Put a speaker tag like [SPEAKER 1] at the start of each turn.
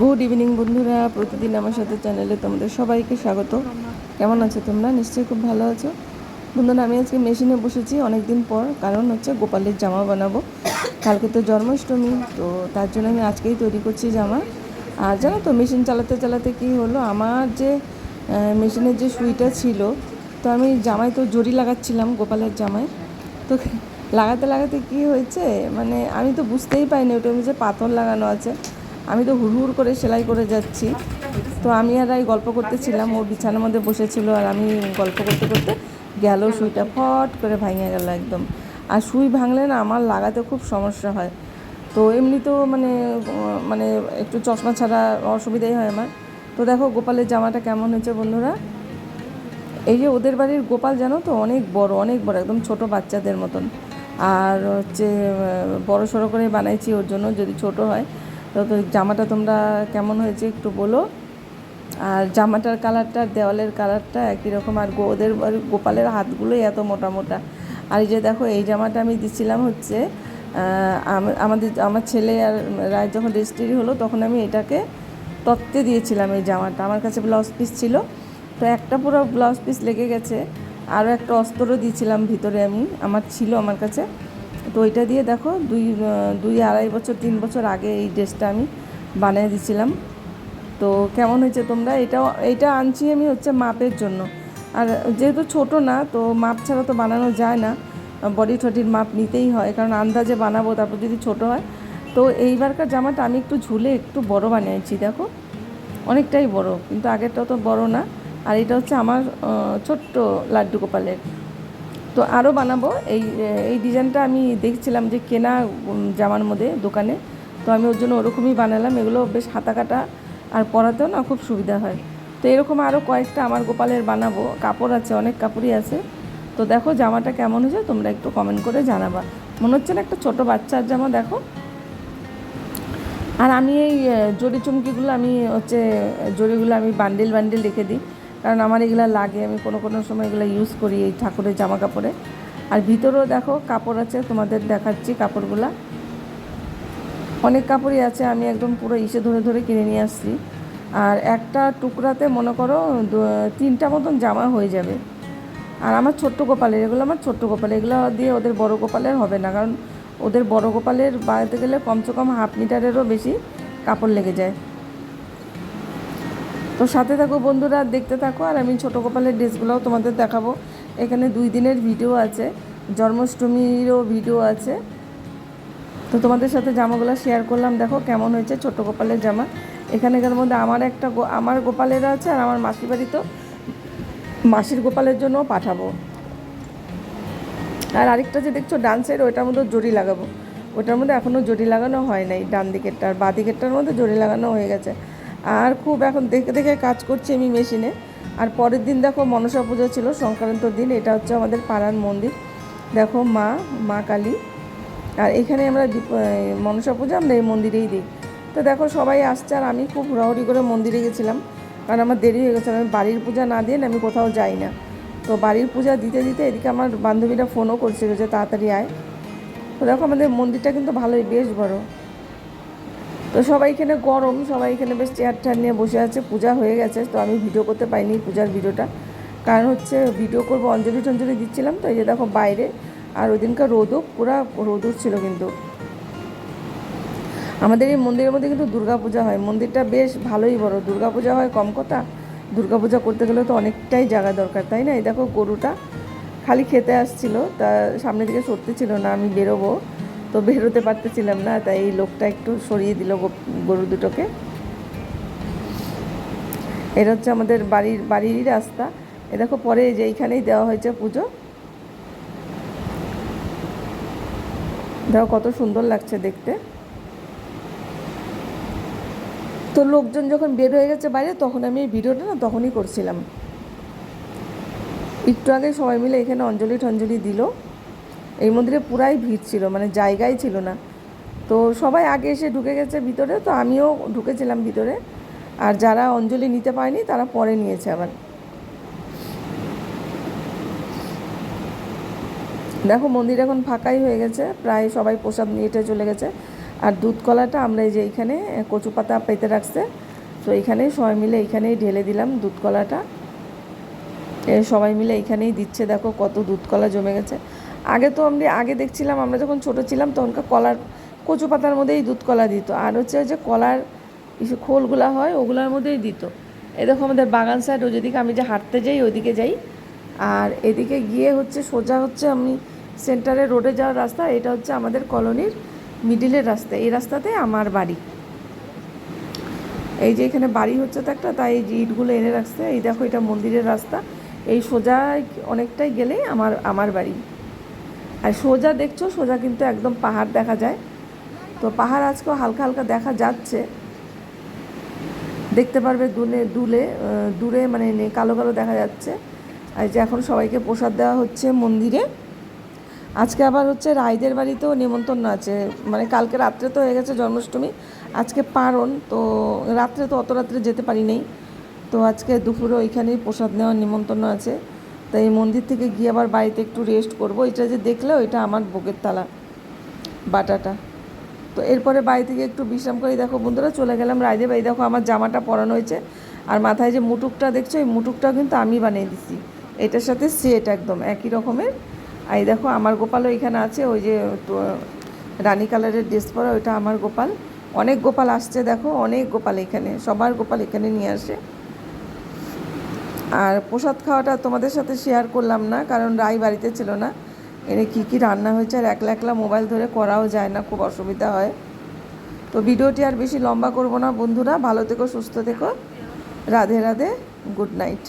[SPEAKER 1] Good evening বন্ধুরা। প্রতিদিন আমার সাথে চ্যানেলে তোমাদের সবাইকে স্বাগত। কেমন আছো তোমরা? নিশ্চয়ই খুব ভালো আছো। বন্ধুরা, আমি আজকে মেশিনে বসেছি অনেক দিন পর। কারণ হচ্ছে গোপালের জামা বানাবো। কালকে তো জন্মাষ্টমী, তো তার জন্য আমি আজকেই তৈরি করছি জামা। আর জানো তো মেশিন চালাতে চালাতে কি হলো? আমার যে মেশিনের যে সুইটা ছিল, তো আমি জামায় তো জড়ি লাগাচ্ছিলাম গোপালের জামায়। তো লাগাতে লাগাতে কি হয়েছে? মানে আমি তো বুঝতেই পাইনি ওটা যে পাথর লাগানো আছে। আমি তো হুড় হুড় করে সেলাই করে যাচ্ছি। তো আমি আর এই গল্প করতেছিলাম ও বিছানার মধ্যে বসেছিল আর আমি গল্প করতে করতে গেল সুইটা ফট করে ভাঙে গেল একদম। আর সুই ভাঙলে না আমার লাগাতে খুব সমস্যা হয়। তো এমনি তো মানে মানে একটু চশমা ছাড়া অসুবিধাই হয় আমার। তো দেখো গোপালের জামাটা কেমন হয়েছে বন্ধুরা? এই যে ওদের বাড়ির গোপাল জানো তো অনেক বড় অনেক বড়, একদম ছোট বাচ্চাদের মতন। আর হচ্ছে বড় সড়ো করে বানাইছি, ওর জন্য যদি ছোট হয়। তো তো জামাটা তোমরা কেমন হয়েছে একটু বলো। আর জামাটার কালারটা, দেওয়ালের কালারটা একই রকম, আর ওদের গোপালের হাতগুলোই এত মোটা মোটা। আর এই যে দেখো, এই জামাটা আমি দিচ্ছিলাম হচ্ছে আমাদের, আমার ছেলে আর রায় যখন রেজিস্ট্রি হলো, তখন আমি এটাকে তত্ত্বে দিয়েছিলাম এই জামাটা। আমার কাছে ব্লাউজ পিস ছিল। তো একটা পুরো ব্লাউজ পিস লেগে গেছে। আরও একটা অস্ত্রও দিয়েছিলাম ভিতরে আমি, আমার ছিল আমার কাছে। তো ওইটা দিয়ে দেখো, দুই দুই আড়াই বছর, তিন বছর আগে এই ড্রেসটা আমি বানিয়ে দিয়েছিলাম। তো কেমন হয়েছে তোমরা? এটাও, এইটা আনছি আমি হচ্ছে মাপের জন্য। আর যেহেতু ছোট না, তো মাপ ছাড়া তো বানানো যায় না। বডি টডির মাপ নিতেই হয়, কারণ আন্দাজে বানাবো, তারপর যদি ছোট হয়। তো এইবারকার জামাটা আমি একটু ঝুলে একটু বড় বানিয়েছি, দেখো। অনেকটাই বড়, কিন্তু আগেরটা তো বড় না। আর এটা হচ্ছে আমার ছোট্ট লাড্ডু গোপালের। তো আরও বানাবো। এই এই ডিজাইনটা আমি দেখছিলাম যে কেনা জামার মধ্যে, দোকানে। তো আমি ওর জন্য ওরকমই বানালাম। এগুলো বেশ হাতা কাটা আর পরাতেও না খুব সুবিধা হয়। তো এরকম আরও কয়েকটা আমার গোপালের বানাবো। কাপড় আছে, অনেক কাপড়ই আছে। তো দেখো জামাটা কেমন হয়েছে, তোমরা একটু কমেন্ট করে জানাবা। মনে হচ্ছে না একটা ছোটো বাচ্চার জামা, দেখো। আর আমি এই জড়ি চুমকিগুলো আমি হচ্ছে, জড়িগুলো আমি বান্ডিল বান্ডিল রেখে দিই। কারণ আমার এগুলো লাগে, আমি কোনো কোনো সময় এগুলো ইউজ করি এই ঠাকুরের জামা কাপড়ে আর ভিতরেও দেখো কাপড় আছে, তোমাদের দেখাচ্ছি কাপড়গুলা। অনেক কাপড়ই আছে, আমি একদম পুরো ইসে ধরে ধরে কিনে নিয়ে আসছি। আর একটা টুকরাতে মনে করো তিনটা মতন জামা হয়ে যাবে। আর আমার ছোট্ট গোপালের, এগুলো আমার ছোট্ট গোপাল, এগুলো দিয়ে ওদের বড় গোপালের হবে না, কারণ ওদের বড় গোপালের বানাতে গেলে কমসে কম হাফ মিটারেরও বেশি কাপড় লেগে যায়। তো সাথে থাকো বন্ধুরা, দেখতে থাকো, আর আমি ছোটো কপালের ড্রেসগুলোও তোমাদের দেখাবো। এখানে দুই দিনের ভিডিও আছে, জন্মাষ্টমীরও ভিডিও আছে। তো তোমাদের সাথে জামাগুলো শেয়ার করলাম, দেখো কেমন হয়েছে ছোট গোপালের জামা। এখানেকার মধ্যে আমার একটা আমার গোপালের আছে আর আমার মাসির বাড়ি তো মাসির গোপালের জন্য পাঠাবো। আর আরেকটা যে দেখছ ডান্সের ওইটার মধ্যে জড়ি লাগাবো। ওটার মধ্যে এখনও জড়ি লাগানো হয় নাই, ডান দিকেরটা। আর বাঁ দিকেরটার মধ্যে জড়ি লাগানো হয়ে গেছে। আর খুব এখন দেখে দেখে কাজ করছি আমি মেশিনে। আর পরের দিন দেখো মনসা পুজো ছিল সংক্রান্তর দিন, এটা হচ্ছে আমাদের পাড়ার মন্দির। দেখো মা মা কালী। আর এখানে আমরা মনসা পূজা আমরা এই মন্দিরেই দিই। তো দেখো সবাই আসছে আর আমি খুব হুড়াহুড়ি করে মন্দিরে গেছিলাম। কারণ আমার দেরি হয়ে গেছে, আমি বাড়ির পূজা না দিয়ে আমি কোথাও যাই না। তো বাড়ির পূজা দিতে দিতে এদিকে আমার বান্ধবীরা ফোনও করছিল যে তাড়াতাড়ি আয়। তো দেখো আমাদের মন্দিরটা কিন্তু ভালোই, বেশ বড়। তো সবাই এখানে গরম, সবাই এখানে বেশ চেয়ার টেয়ার নিয়ে বসে আছে, পূজা হয়ে গেছে, তো আমি ভিডিও করতে পাইনি পূজার ভিডিওটা কারণ হচ্ছে ভিডিও করব, অঞ্জলি টঞ্জলি দিচ্ছিলাম, তো এই যে দেখো বাইরে, আর ওই দিনকার রোদও, পুরা রোদও ছিল কিন্তু। আমাদের এই মন্দিরের মধ্যে কিন্তু দুর্গা পূজা হয়, মন্দিরটা বেশ ভালোই বড়। দুর্গা পূজা হয় কম কথা দুর্গা পূজা করতে গেলে তো অনেকটাই জায়গা দরকার, তাই না? এই দেখো গরুটা খালি খেতে আসছিল, তা সামনে দিকে সরতে ছিল না, আমি বেরোবো। তো বেরোতে পারতেছিলাম না, তাই এই লোকটা একটু সরিয়ে দিল গরু দুটোকে। এটা হচ্ছে আমাদের বাড়ির, বাড়িরই রাস্তা। এ দেখো পরে যে এইখানেই দেওয়া হয়েছে পুজো। দেখো কত সুন্দর লাগছে দেখতে। তো লোকজন যখন বের হয়ে গেছে বাইরে, তখন আমি এই ভিডিওটা না তখনই করছিলাম। একটু আগে সবাই মিলে এখানে অঞ্জলি টঞ্জলি দিল। এই মন্দিরে পুরাই ভিড় ছিল মানে জায়গাই ছিল না। তো সবাই আগে এসে ঢুকে গেছে ভিতরে, তো আমিও ঢুকেছিলাম ভিতরে। আর যারা অঞ্জলি নিতে পারেনি, তারা পরে নিয়েছে আবার। দেখো মন্দির এখন ফাঁকাই হয়ে গেছে, প্রায় সবাই প্রসাদ নিয়ে টেয়ে চলে গেছে। আর দুধ কলাটা আমরা এই যে এইখানে কচু পাতা পেতে রাখছে, তো এইখানেই সবাই মিলে এইখানেই ঢেলে দিলাম দুধ কলাটা সবাই মিলে এখানেই দিচ্ছে, দেখো কত দুধ কলা জমে গেছে। আগে তো আমি আগে দেখছিলাম, আমরা যখন ছোট ছিলাম, তখনকার কলার, কচু পাতার মধ্যেই দুধ কলা দিত। আর হচ্ছে যে কলার খোলগুলা হয়, ওগুলোর মধ্যেই দিত। এই দেখো আমাদের বাগান সাইড যেদিকে আমি যে হাঁটতে যাই, ওইদিকে যাই। আর এদিকে গিয়ে হচ্ছে সোজা হচ্ছে আমি সেন্টারে রোডে যাওয়ার রাস্তা, এটা হচ্ছে আমাদের কলোনির মিডিলের রাস্তা। এই রাস্তাতে আমার বাড়ি। এই যে এখানে বাড়ি হচ্ছে তো একটা, তাই এই যে ইটগুলো এনে রাখছে, এই দেখো এটা মন্দিরের রাস্তা। এই সোজা অনেকটাই গেলেই আমার আমার বাড়ি। আর সোজা দেখছ, সোজা কিন্তু একদম পাহাড় দেখা যায়। তো পাহাড় আজকেও হালকা হালকা দেখা যাচ্ছে। দেখতে পারবে দূরে দুলে দূরে মানে কালো কালো দেখা যাচ্ছে। আর যে এখন সবাইকে প্রসাদ দেওয়া হচ্ছে মন্দিরে। আজকে আবার হচ্ছে রায়দের বাড়িতেও নেমন্তন্ন আছে। মানে কালকে রাত্রে তো হয়ে গেছে জন্মাষ্টমী। আজকে পারণ, তো রাত্রে তো অত রাত্রে যেতে পারি নাই। তো আজকে দুপুরে ওইখানেই প্রসাদ নেওয়ার নিমন্ত্রণ আছে। তাই এই মন্দির থেকে গিয়ে আবার বাড়িতে একটু রেস্ট করব। এটা যে দেখলে ওইটা আমার ভোগের তালা, বাটাটা। তো এরপরে বাড়ি থেকে একটু বিশ্রাম করে। দেখো বন্ধুরা, চলে গেলাম রায়দের বাড়ি। দেখো আমার জামাটা পরানো হয়েছে। আর মাথায় যে মুটুকটা দেখছ, এই মুটুকটাও কিন্তু আমি বানিয়ে দিছি। এটার সাথে সেট একদম, একই রকমের। আর দেখো আমার গোপালও এখানে আছে। ওই যে রানী কালারের ড্রেস পরা, ওইটা আমার গোপাল। অনেক গোপাল আসছে দেখো, অনেক গোপাল এখানে। সবার গোপাল এখানে নিয়ে আসে। আর প্রসাদ খাওয়াটা তোমাদের সাথে শেয়ার করলাম না, কারণ রাই বাড়িতে ছিল না। এনে কী কী রান্না হয়েছে আর একলা একলা মোবাইল ধরে করাও যায় না, খুব অসুবিধা হয়। তো ভিডিওটি আর বেশি লম্বা করব না বন্ধুরা, ভালো থেকো, সুস্থ থেকো। Radhe Radhe good night